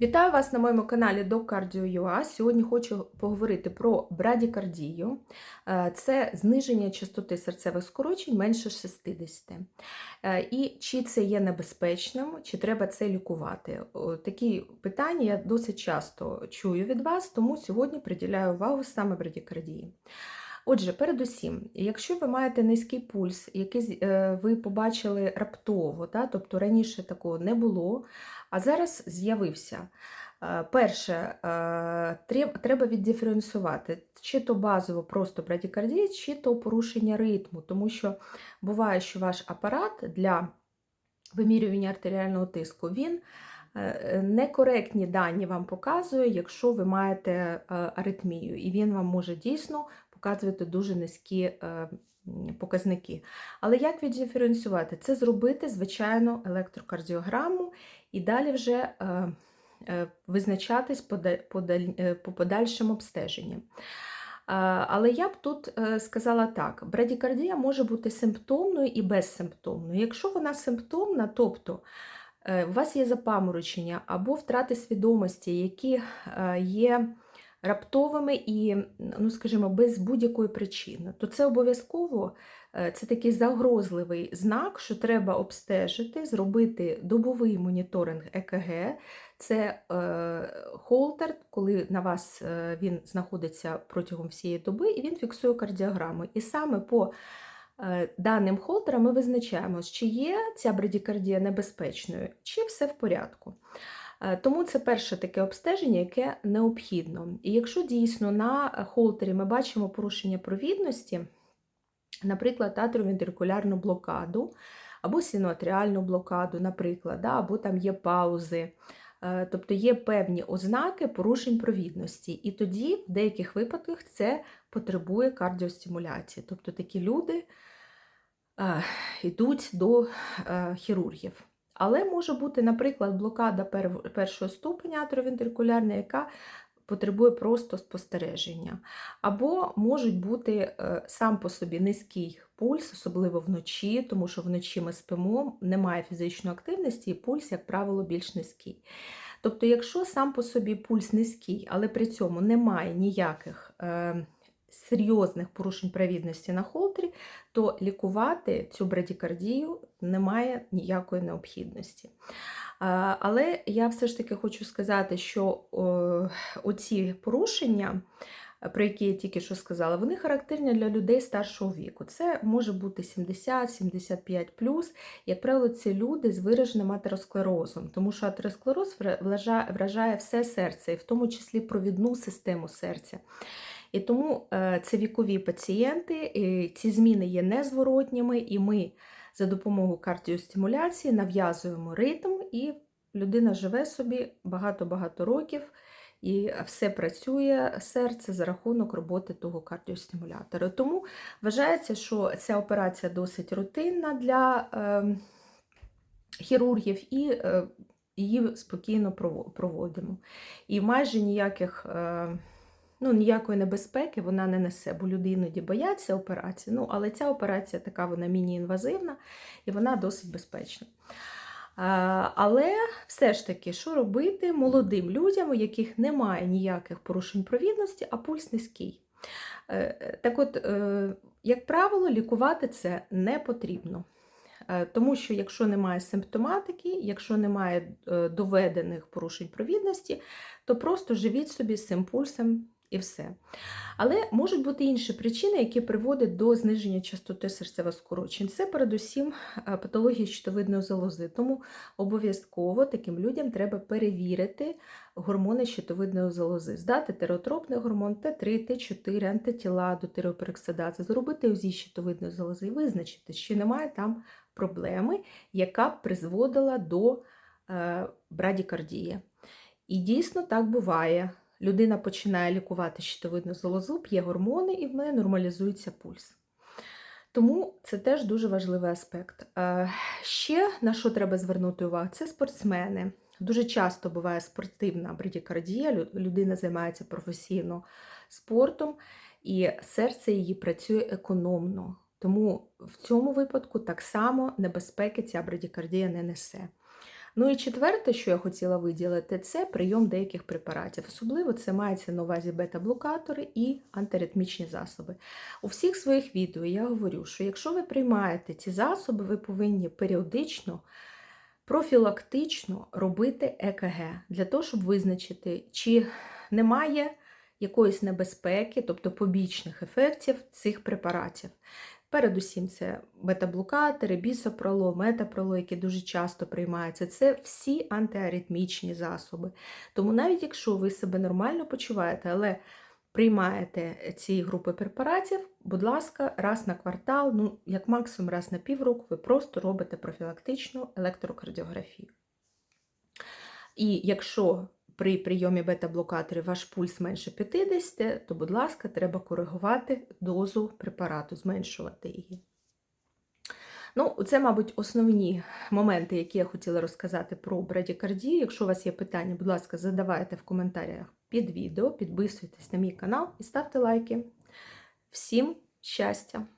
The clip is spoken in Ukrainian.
Вітаю вас на моєму каналі DocCardio.ua. Сьогодні хочу поговорити про брадікардію. Е, Це зниження частоти серцевих скорочень менше 60. Е, І чи це є небезпечним, чи треба це лікувати? Такі питання я досить часто чую від вас, тому сьогодні приділяю увагу саме брадікардії. Отже, передусім, якщо ви маєте низький пульс, який е, ви побачили раптово, да, тобто раніше такого не було, а зараз з'явився. Е, Перше, е, треба віддиференціювати, чи то базово просто брадікардія, чи то порушення ритму, тому що буває, що ваш апарат для вимірювання артеріального тиску, він некоректні дані вам показує, якщо ви маєте аритмію, і він вам може дійсно показувати дуже низькі е, показники. Але як віддиференціювати? Це зробити, звичайно, електрокардіограму і далі вже е, е, визначатись по, по, по подальшим обстеженням. Але я б тут сказала так: брадікардія може бути симптомною і безсимптомною. Якщо вона симптомна, тобто у вас є запаморочення або втрати свідомості, які є раптовими і, ну скажімо, без будь-якої причини, то це обов'язково е, це такий загрозливий знак, що треба обстежити, зробити добовий моніторинг ЕКГ. Це е, холтер, коли на вас е, він знаходиться протягом всієї доби, і він фіксує кардіограму. І саме по е, даним холтера ми визначаємо, чи є ця брадікардія небезпечною, чи все в порядку. Е, Тому це перше таке обстеження, яке необхідно. І якщо дійсно на холтері ми бачимо порушення провідності, наприклад, атровентрикулярну блокаду або синоатріальну блокаду, наприклад, або там є паузи. Е, Тобто є певні ознаки порушень провідності, і тоді в деяких випадках це потребує кардіостимуляції. Тобто такі люди е, йдуть до хірургів. Але може бути, наприклад, блокада першого ступеня атровентрикулярна, яка потребує просто спостереження. Або можуть бути е, сам по собі низький пульс, особливо вночі, тому що вночі ми спимо, немає фізичної активності, і пульс, як правило, більш низький. Тобто, якщо сам по собі пульс низький, але при цьому немає ніяких е, серйозних порушень провідності на холтері, то лікувати цю брадікардію немає ніякої необхідності. Але я все ж таки хочу сказати, що оці порушення, про які я тільки що сказала, вони характерні для людей старшого віку. Це може бути 70-75 Як правило, це люди з вираженим атеросклерозом, тому що атеросклероз вражає все серце, і в тому числі провідну систему серця. І тому е, це вікові пацієнти, ці зміни є незворотніми, і ми за допомогою кардіостимуляції нав'язуємо ритм, і людина живе собі багато-багато років, і все працює серце за рахунок роботи того кардіостимулятора. Тому вважається, що ця операція досить рутинна для е, хірургів, і е, її спокійно проводимо. І майже ніяких. Е, Ну, ніякої небезпеки вона не несе, бо люди іноді бояться операції. Ну, але ця операція така вона міні-інвазивна і вона досить безпечна. Але все ж таки, що робити молодим людям, у яких немає ніяких порушень провідності, а пульс низький? Е, Так от, е, як правило, лікувати це не потрібно. Е, Тому що якщо немає симптоматики, якщо немає доведених порушень провідності, то просто живіть собі з цим пульсом і все. Але можуть бути інші причини, які приводять до зниження частоти серцевих скорочень. Це передусім е, патологія щитовидної залози. Тому обов'язково таким людям треба перевірити гормони щитовидної залози, здати тиреотропний гормон Т3, Т4, антитіла до тиреопероксидази, зробити УЗІ щитовидної залози і визначити, чи немає там проблеми, яка б призводила до е, брадікардії. І дійсно так буває. Людина починає лікувати щитовидну залозу, п'є гормони і в неї нормалізується пульс. Тому це теж дуже важливий аспект. Е, Ще на що треба звернути увагу, це спортсмени. Дуже часто буває спортивна брадікардія, людина займається професійно спортом, і серце її працює економно. Тому в цьому випадку так само небезпеки ця брадікардія не несе. Ну і четверте, що я хотіла виділити, це прийом деяких препаратів. Особливо це мається на увазі бета-блокатори і антиритмічні засоби. У всіх своїх відео я говорю, що якщо ви приймаєте ці засоби, ви повинні періодично, профілактично робити ЕКГ для того, щоб визначити, чи немає якоїсь небезпеки, тобто побічних ефектів цих препаратів. Передусім, це бета-блокатори, бісопроло, метапроло, які дуже часто приймаються. Це всі антиаритмічні засоби. Тому навіть якщо ви себе нормально почуваєте, але приймаєте ці групи препаратів, будь ласка, раз на квартал, ну як максимум раз на півроку, ви просто робите профілактичну електрокардіографію. І якщо при прийомі бета-блокаторів ваш пульс менше 50, то, будь ласка, треба коригувати дозу препарату, зменшувати її. Ну, це, мабуть, основні моменти, які я хотіла розказати про брадікардію. Якщо у вас є питання, будь ласка, задавайте в коментарях під відео, підписуйтесь на мій канал і ставте лайки. Всім щастя!